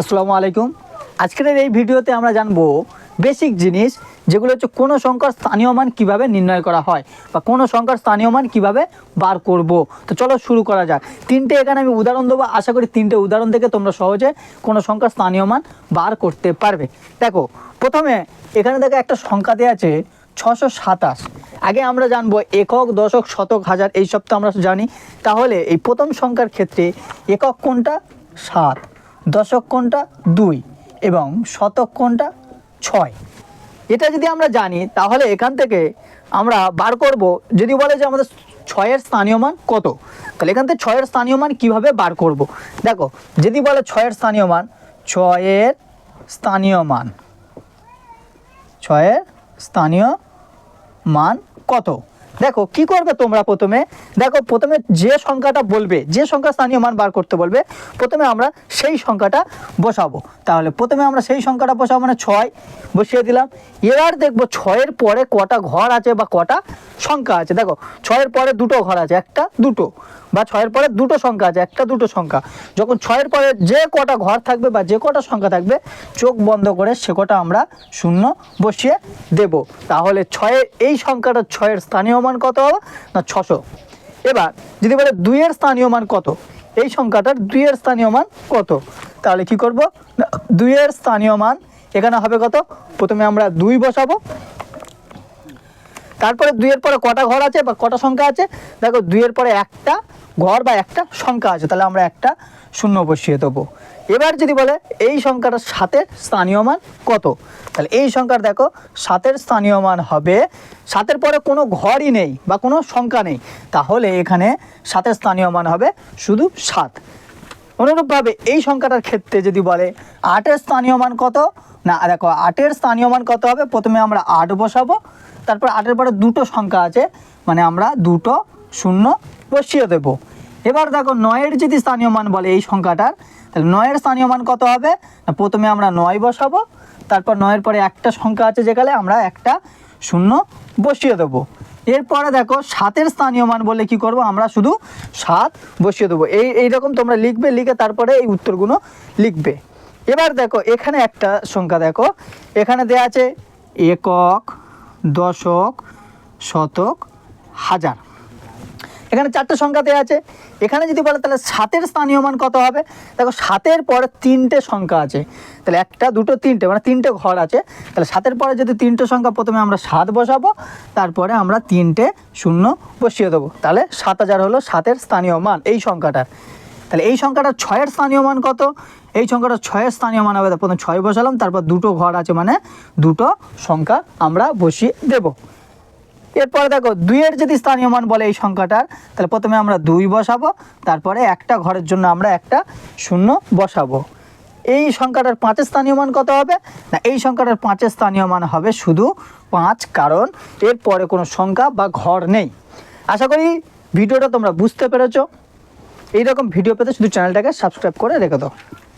আসসালামু আলাইকুম। আজকের এই ভিডিওতে আমরা জানব বেসিক জিনিস যেগুলো হচ্ছে কোনো সংখ্যার স্থানীয় মান কীভাবে নির্ণয় করা হয় বা কোনো সংখ্যার স্থানীয় মান কীভাবে বার করব। তো চলো শুরু করা যাক। তিনটে এখানে আমি উদাহরণ দেবো। আশা করি তিনটে উদাহরণ থেকে তোমরা সহজে কোনো সংখ্যার স্থানীয় মান বার করতে পারবে। দেখো, প্রথমে এখানে দেখো একটা সংখ্যা দেওয়া আছে ছশো সাতাশ। আগে আমরা জানব একক, দশক, শতক, হাজার, এই সব তো আমরা জানি। তাহলে এই প্রথম সংখ্যার ক্ষেত্রে একক কোনটা? সাত। দশক কোনটা দুই এবং শতক কোনটা ছয়। এটা যদি আমরা জানি, তাহলে এখান থেকে আমরা বার করব। যদি বলে যে আমাদের ছয়ের স্থানীয় মান কত, তাহলে এখান থেকে ছয়ের স্থানীয় মান কীভাবে বার করব? দেখো, যদি বলে ছয়ের স্থানীয় মান, ছয়ের স্থানীয় মান, ছয়ের স্থানীয় মান কত? দেখো, কি করবে তোমরা প্রথমে? দেখো, প্রথমে যে সংখ্যাটা বলবে, যে সংখ্যা স্থানীয় মান বার করতে বলবে, প্রথমে আমরা সেই সংখ্যাটা বসাবো। তাহলে প্রথমে আমরা সেই সংখ্যাটা বসাবো মানে ছয় বসিয়ে দিলাম। এবার দেখব ছয়ের পরে কটা ঘর আছে বা কটা সংখ্যা আছে। দেখো, ছয়ের পরে দুটো ঘর আছে, একটা, দুটো। বা ছয়ের পরে দুটো সংখ্যা আছে, একটা, দুটো সংখ্যা। যখন ছয়ের পরে যে কটা ঘর থাকবে বা যে কটা সংখ্যা থাকবে, চোখ বন্ধ করে সে কটা আমরা শূন্য বসিয়ে দেব। তাহলে ছয়ের এই সংখ্যাটা ছয়ের স্থানীয় মান কত হবে? না, ছশো। এবার, যদি বলে দুইয়ের স্থানীয় মান কত? এই সংখ্যাটার দুইয়ের স্থানীয় মান কত? তাহলে কি করব? দুইয়ের স্থানীয় মান এখানে হবে কত? প্রথমে আমরা দুই বসাবো। তারপরে দুইয়ের পরে কটা ঘর আছে বা কটা সংখ্যা আছে? দেখো, দুইয়ের পরে একটা ঘর বা একটা সংখ্যা আছে, তাহলে আমরা একটা শূন্য বসিয়ে দেবো। এবার যদি বলে এই সংখ্যাটার সাতের স্থানীয় মান কত? তাহলে এই সংখ্যার দেখো, সাতের স্থানীয় মান হবে, সাতের পরে কোনো ঘরই নেই বা কোনো সংখ্যা নেই, তাহলে এখানে সাতের স্থানীয় মান হবে শুধু সাত। অনুরূপভাবে এই সংখ্যাটার ক্ষেত্রে যদি বলে আটের স্থানীয় মান কত? না, দেখো, আটের স্থানীয় মান কত হবে? প্রথমে আমরা আট বসাবো তারপর আটের পরে দুটো সংখ্যা আছে মানে আমরা দুটো শূন্য বসিয়ে দেবো। এবার দেখো নয়ের যদি স্থানীয় মান বলে এই সংখ্যাটার, তাহলে নয়ের স্থানীয় মান কত হবে? প্রথমে আমরা নয় বসাবো, তারপর নয়ের পরে একটা সংখ্যা আছে যেখানে আমরা একটা শূন্য বসিয়ে দেবো। এরপরে দেখো সাতের স্থানীয় মান বলে কি করব? আমরা শুধু সাত বসিয়ে দেবো। এই, এইরকম তোমরা লিখবে, লিখে তারপরে এই উত্তরগুলো লিখবে। এবার দেখো এখানে একটা সংখ্যা দেখো। এখানে দেয়া আছে একক দশক, শতক, হাজার। এখানে চারটে সংখ্যা দেওয়া আছে। এখানে যদি বলে তাহলে সাতের স্থানীয় মান কত হবে? দেখো, সাতের পরে তিনটে সংখ্যা আছে। তাহলে একটা, দুটো, তিনটে মানে তিনটে ঘর আছে। তাহলে সাতের পরে যদি তিনটে সংখ্যা প্রথমে আমরা সাত বসাবো, তারপরে আমরা তিনটে শূন্য বসিয়ে দেবো। তাহলে সাত হাজার হলো সাতের স্থানীয় মান, এই সংখ্যাটার। তাহলে এই সংখ্যাটা ছয়ের স্থানীয় মান কত? এই সংখ্যাটা ছয়ের স্থানীয় মান হবে, প্রথমে ছয় বসালাম, তারপর দুটো ঘর আছে মানে দুটো সংখ্যা আমরা বসিয়ে দেবো। এরপরে দেখো, দুইয়ের যদি স্থানীয় মান বলে এই সংখ্যাটার, তাহলে প্রথমে আমরা দুই বসাবো, তারপরে একটা ঘরের জন্য আমরা একটা শূন্য বসাবো। এই সংখ্যাটার পাঁচের স্থানীয় মান কত হবে? না, এই সংখ্যাটার পাঁচের স্থানীয় মান হবে শুধু পাঁচ, কারণ এরপরে কোনো সংখ্যা বা ঘর নেই। আশা করি ভিডিওটা তোমরা বুঝতে পেরেছ। এইরকম ভিডিও পেতে শুধু চ্যানেলটাকে সাবস্ক্রাইব করে রেখে দাও।